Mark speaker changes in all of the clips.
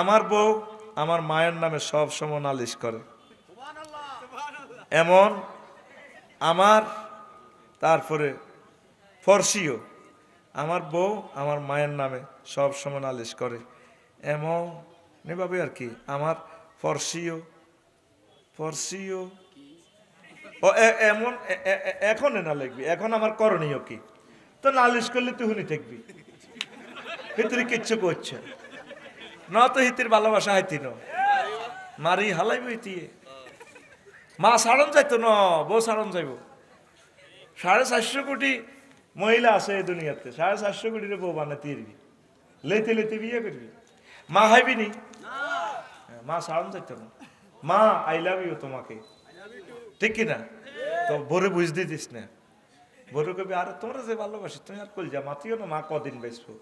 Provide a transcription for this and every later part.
Speaker 1: আমার বউ আমার মায়ের নামে সব সময় নালিশ করে। এমন আমার, তারপরে ফরসিও আমার বউ আমার মায়ের নামে সব সময় নালিশ করে। এমন এভাবে আর কি, আমার ফর্সিও, ফরসিও। ও এমন এখন না লিখবি, এখন আমার করণীয় কি? তো নালিশ করলে তুই হুনি থাকবি ভিতরে কিচ্ছু করছে ন তো হিতির ভালোবাসা হাইতি ন। মারি হালাইব হিতিয়ে মা সাড়ন যাইতো ন বউ সাড়ন যাইব। সাড়ে চারশো কোটি মহিলা আছে এই দুনিয়াতে সাড়ে চারশো কোটির বউ বানাতে দিবি লেতে লেতে বিয়ে করবি। মা হাইবি নি? হ্যাঁ, মা সাড়ন যাইতো না। মা আই লাভ ইউ তোমাকে। ঠিক কি না তো বরে বুঝতে দিস না। বরে কবি, আর তোমরা যে ভালোবাসি তুমি আর কল যা, মাতিও না, মা কদিন বেসবো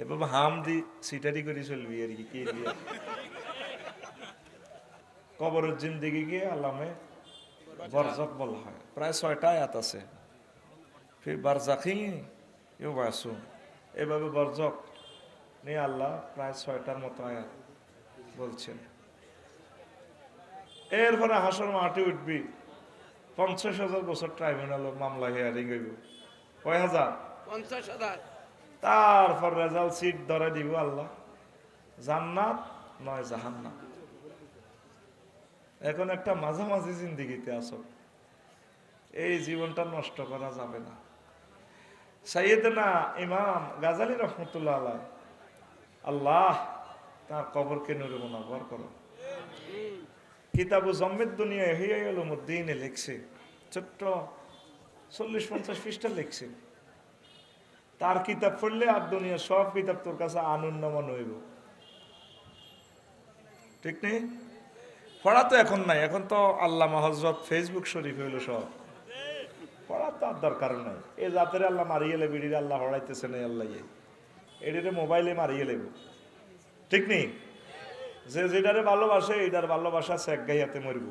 Speaker 1: এবার হাম দি সিটারি করে চলবি আর কি কি দিয়ে? কবরের জিন্দিগি গিয়ে আল্লামে বরজক বলা হয়। প্রায় ছয়টা আয়াত আছে। ফির বারজাখি ইউ বাসু। এভাবে বরজক নিয়ে আল্লাহ প্রায় ছয়টার মতো আয়াত বলছেন। এরপরে হাসর মাটি উঠবি। পঞ্চাশ হাজার বছর ট্রাইব্যুনাল মামলা হেয়ারিং হইব। কয় হাজার?
Speaker 2: পঞ্চাশ হাজার।
Speaker 1: তারপর রেজাল্ট সিট ধরে দিব আল্লাহ। জান্নাত নয় জাহান্নাম। এখন একটা মাঝামাঝি জিন্দিগিতে আসো এই জীবনটা নষ্ট করা যাবে না। সাইয়েদনা ইমাম গাজালি রহমতুল্লাহ আল্লাহ তার কবরকে নুরে মোনাবর করো। কিতাবু জম্মেদ দুনিয়া হিয়া উলুমুদ্দিনে লিখছে। ছোট্ট চল্লিশ পঞ্চাশ পৃষ্ঠা লিখছে। তার কিতাব পড়লে আর দুনিয়া সব কিতাব তোর কাছে আনন্দমন হইব। ঠিক নেই? পড়া তো এখন নাই, এখন তো আল্লাহ হজরত ফেসবুক শরীফ হইল সব। পড়া তো আর দরকার নাই। এ জাতের আল্লাহ মারিয়ে লেবে এটির আল্লাহ হড়াইতেছে না আল্লাহ ইয়ে। এটিরে মোবাইলে মারিয়ে লেব। ঠিক নেই? যে যেটারে ভালোবাসে এটার ভালোবাসা সেক গাইয়াতে মরব।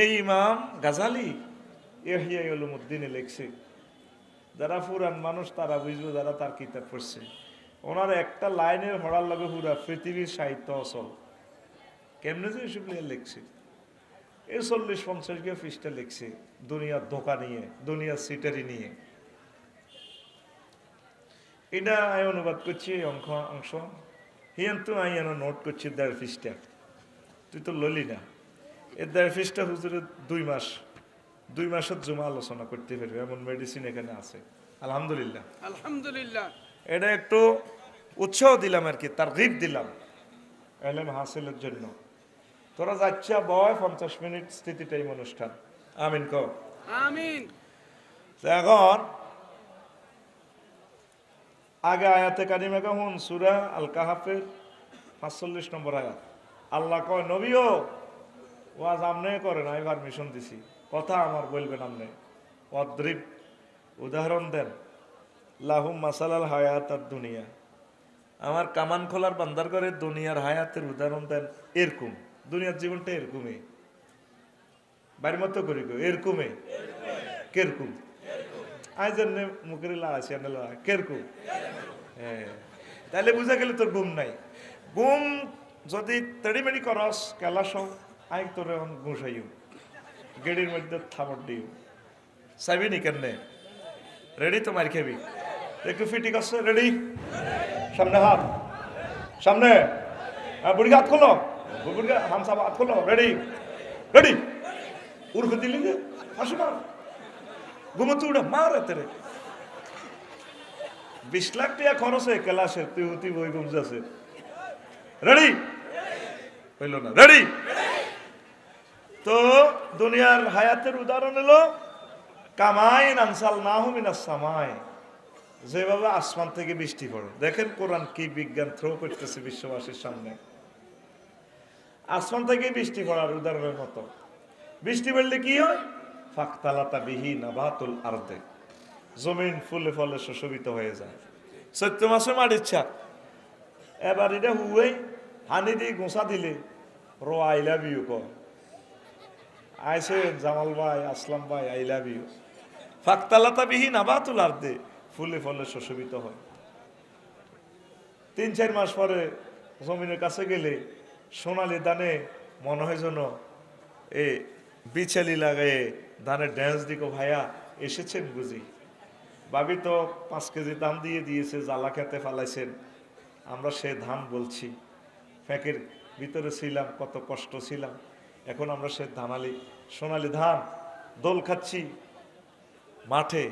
Speaker 1: এই ইমাম গাজালি এহিয়া উদ্দিনে লেখছে, যারা পুরান মানুষ তারা বুঝবে যারা তার কিতাব পড়ছে। ওনার একটা লাইনের হড়ার লগে পুরা পৃথিবীর সাহিত্য অচল। কেমনে যে এসব লিখছে? এই চল্লিশ পঞ্চাশ গিয়ে ফিসটা লিখছে, দুনিয়ার ধোকা নিয়ে, দুনিয়ার সিটারি নিয়ে। এটা অনুবাদ করছি অংশ অংশ। হিয়ান তো যেন নোট করছি দেড় ফিসটা তুই তো ললি না এর দেড় ফিসটা হুজুরের দুই মাস দুই মাসের জমা আলোচনা করতে পারবে এমন মেডিসিন এখানে আছে আলহামদুলিল্লাহ
Speaker 2: আলহামদুলিল্লাহ
Speaker 1: এটা একটু উৎসাহ দিলাম আর কি তার রিপ দিলাম এলএম হাসিলের জন্য তোরা যাচ্ছা বয় পঞ্চাশ মিনিট স্থিতি টাইম অনুষ্ঠান আমিন কো
Speaker 2: আমিন
Speaker 1: এখন আগে আয়াতে কারিমা কাহুন সুরা আল কাহাফের পাঁচচল্লিশ নম্বর আয়াত। আল্লাহ কয় নবীও ওয়াজ আমনে করেন আমি পারমিশন দিছি। কথা আমার বলবেন আমনে। অদ্রিব উদাহরণ দেন। লাহুম মাসালাল হায়াত আর দুনিয়া। আমার কামান খোলার বান্দার করে দুনিয়ার হায়াতের উদাহরণ দেন। এরকম। দুনিয়ার জীবনটা এরকমই। বাড়ির মতো করি এরকমই। কেরকুম? আজ মুখের লাগাছি কেরকুম? হ্যাঁ। তাহলে বুঝা গেলে তোর ঘুম নাই। ঘুম যদি তেড়িমেড়ি করস কেলাস আই তোর এখন ঘুষাইও গেড়ির মধ্যে থামর দিও চাইবি নি কেন রেডি তো মার খেবি। একটু ফিটি করছে রেডি সামনে হাত। সামনে। হ্যাঁ, বুড়ি হাত খোলো। বুড়ি হামসা হাত খোলো। রেডি রেডি উর্ফ দিলি হাসু না ঘুমোতে মারে তেরে বিশ লাখ টাকা খরচ হয়ে কেলাসে, তুই বই গুমজাছে রেডি হইল না। রেডি তো দুনিয়ার হায়াতের উদাহরণ এলো কামাই আনসাল না হুমিনা সামাই। যেভাবে আসমান থেকে বৃষ্টি পড়ে। দেখেন কোরআন কি বিজ্ঞান থ্রো করতেছে বিশ্ববাসীর সামনে। আসমান থেকে বৃষ্টি পড়ার উদাহরণের মতো। বৃষ্টি পড়লে কি হয়? ফাঁকতালাতা বিহি নাবাতুল আর্দে। জমিন ফুলে ফলে সুশোভিত হয়ে যায়। চৈত্র মাসে মার ইচ্ছা এবার এটা হুয়ে হানি দিয়ে গোসা দিলে রো আই লাভ ইউ ক আইসে জামাল ভাই, আসলাম ভাই, আই লাভ ইউ। ফাঁকতালাতা বিহি নাবাতুল আর্দে, ফুলে ফলে সুশোভিত হয়। তিন চার মাস পরে জমিনের কাছে গেলে সোনালি দানে মনে হয় যেন এ বিছালি লাগায়ে ধানের ড্যান্স দিকো ভাইয়া, এসেছেন বুঝি। বাবি তো পাঁচ কেজি ধান দিয়ে দিয়েছে, জ্বালা খেতে ফালাইছেন। আমরা সে ধান বলছি। ফ্যাঁকের ভিতরে ছিলাম, কত কষ্ট ছিলাম। এখন আমরা সে ধানালি সোনালি ধান দোল খাচ্ছি মাঠে।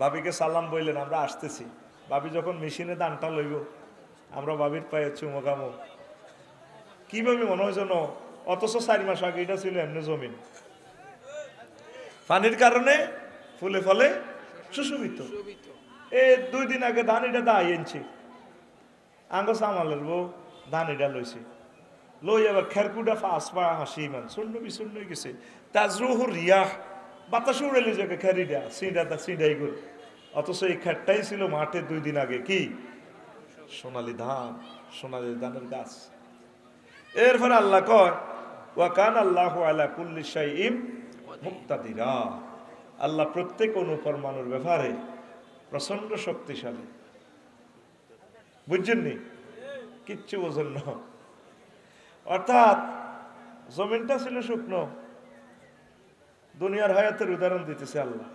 Speaker 1: বাবিকে সালাম বললেন, আমরা আসতেছি। বাবি যখন মেশিনে দানটা লইব, আমরা বাবির পায়ে চুমোকামো কীভাবে মনে হয় যেন, অথচ চার মাস আগে এটা ছিল এমনি জমিন। পানির কারণে ফুলে ফলে সুশোভিত। এ দুই দিন আগে ধান এটা দা আনছি আঙ্গ সামালের বউ ধান এটা লইছে। লই আবার খেরকুটা ফাঁস পা হাসি ইমান, শূন্য বিশূন্য গেছে। তাজরুহ রিয়াহ, বাতাস উড়েলি যাকে খেরিটা সিঁড়া তা সিঁড়াই গুল। অথচ এই খেরটাই ছিল মাঠে দুই দিন আগে। কি? সোনালি ধান, সোনালি ধানের গাছ। এরপরে আল্লাহ কয় ওয়াকান আল্লাহ আলা কুল্লি শাইইম মুক্তাদিরা, আল্লাহ প্রত্যেক অনুপরমাণুর ব্যাপারে প্রচণ্ড শক্তিশালী। বুঝছেন নি? কিচ্ছু বোঝেন না। অর্থাৎ জমিনটা ছিল শুকনো। দুনিয়ার হায়াতের উদাহরণ দিতেছে আল্লাহ।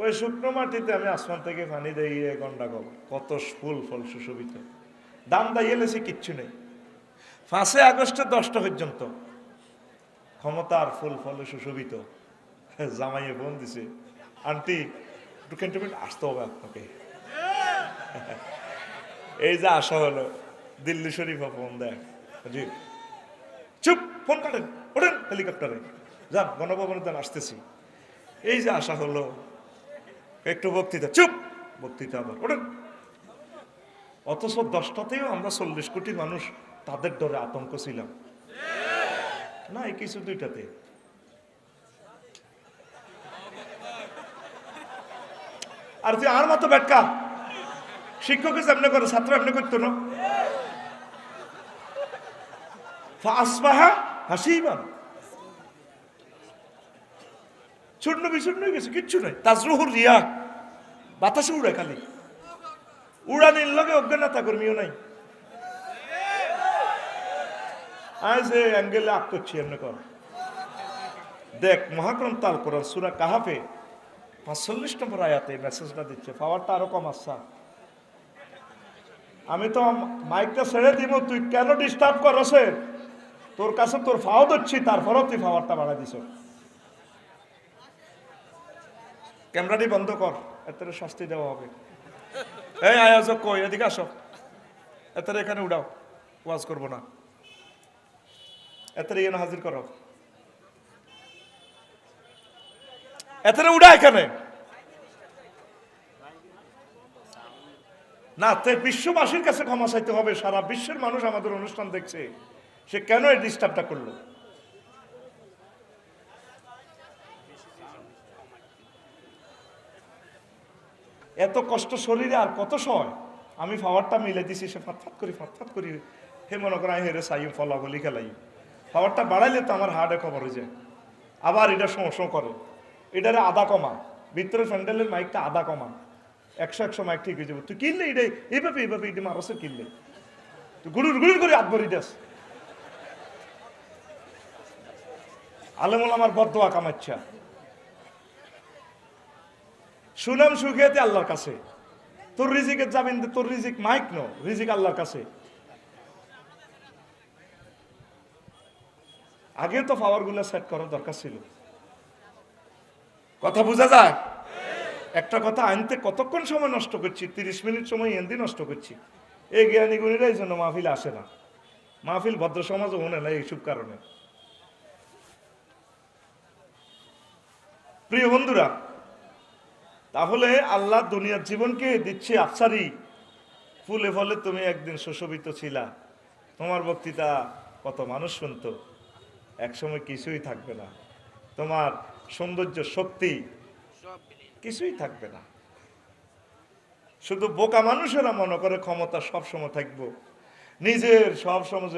Speaker 1: ওই শুকনো মাটিতে আমি আসমান থেকে পানি দিয়ে গন্ডাগল। কত ফুল ফল সুশোভিত। দাম দাইয়ে কিচ্ছু নেই। ফাঁসে আগস্টে দশটা পর্যন্ত। ক্ষমতার ফুল ফলে সুশোভিত। জামাইয়ে বোন দিছে, আন্টি, একটু আসতে হবে আপনাকে। এই যে আশা হলো, দিল্লি শরীফা ফোন দেয়। জি চুপ, ফোন কাটেন, ওঠেন হেলিকপ্টারে। যান, গণভবনে দেন আসতেছি। এই যে আশা হলো, একটু বক্তৃতা, চুপ, বক্তৃতা আবার, ওঠেন। অথচ দশটাতেও আমরা চল্লিশ কোটি মানুষ তাদের ডরে আতঙ্ক ছিলাম। না কিছু দুইটাতে। আর তুই আর মতো ব্যাটকা? শিক্ষকের এমনি করে, ছাত্র এমনি করতো না। আসবাহা হাসিমান চূর্ণ বিচূর্ণ হয়ে গেছে, কিচ্ছু নাই। তাজরুহুর রিয়া। বাতাসে উড়ে খালি। উড়ানির লগে অজ্ঞানতা কর্মীও নাই। আজ এই অ্যাঙ্গেলে আপ করছি এমনি কর। দেখ, মহাগ্রন্থ আল কোরআন, সুরা কাহাফে পাঁচচল্লিশ নম্বর আয়াতে মেসেজটা দিচ্ছে পাওয়ারটা আরও কম আসছা। আমি তো মাইকটা ছেড়ে দিব, তুই কেন ডিস্টার্ব করছে তোর কাছে তোর ফাও দিচ্ছি তারপরও তুই পাওয়ারটা বাড়াই দিছ ক্যামেরাটি বন্ধ কর এত শাস্তি দেওয়া হবে। এই আয়োজক কই? এদিকে আসো। এত এখানে উড়াও, ওয়াজ করব না। এত এখানে হাজির করো। এতরে উড়া এখানে। না তাই বিশ্ববাসীর কাছে ক্ষমা চাইতে হবে। সারা বিশ্বের মানুষ আমাদের অনুষ্ঠান দেখছে। সে কেন এই ডিস্টার্বটা করল? এত কষ্ট শরীরে আর কত সময় আমি পাওয়ারটা মিলে দিছি সে ফাতফাত করি ফাতফাত করি। হে মনে করেন হেরে সাই ফলা বলি খেলাই। পাওয়ারটা বাড়াইলে তো আমার হার্টে খবর হয়ে যায়। আবার এটা শো করে। এটারে আদা কমা। ভিতরে প্যান্ডেলের মাইকটা আদা কমা। একশো একশো মাইক ঠিক হয়ে যাব। তুই কিনলে এটা? এইভাবে এইভাবে এটা মারসে কিনলে। তুই গুড়ুর গুড়ুর করে হাত ভরি দাস। আলেমুল আমার বদোয়া কামাচ্ছা। সুনাম সুখিয়াতে আল্লাহর কাছে। তোর রিজিকের যাবেন তোর রিজিক মাইক নো। রিজিক আল্লাহর কাছে। আগে তো পাওয়ারগুলো সেট করার দরকার ছিল। কথা বোঝা যায়? একটা কথা আনতে কতক্ষণ সময় নষ্ট করছি? তিরিশ মিনিট সময় এনদি নষ্ট করছি। এই জ্ঞানী গুণীরা এই জন্য মাহফিল আসে না। মাহফিল ভদ্র সমাজও মনে না এইসব কারণে। প্রিয় বন্ধুরা, তাহলে আল্লাহ দুনিয়ার জীবনকে দিচ্ছে আফসারি। ফুলে ফলে তুমি একদিন সুশোভিত ছিলা। তোমার বক্তৃতা কত মানুষ শুনতো। একসময় কিছুই থাকবে না। তোমার সৌন্দর্য, শক্তি কিছুই থাকবে না। শুধু বোকা মানুষেরা মনে করে ক্ষমতা সবসময় থাকব। নিজের সব সময়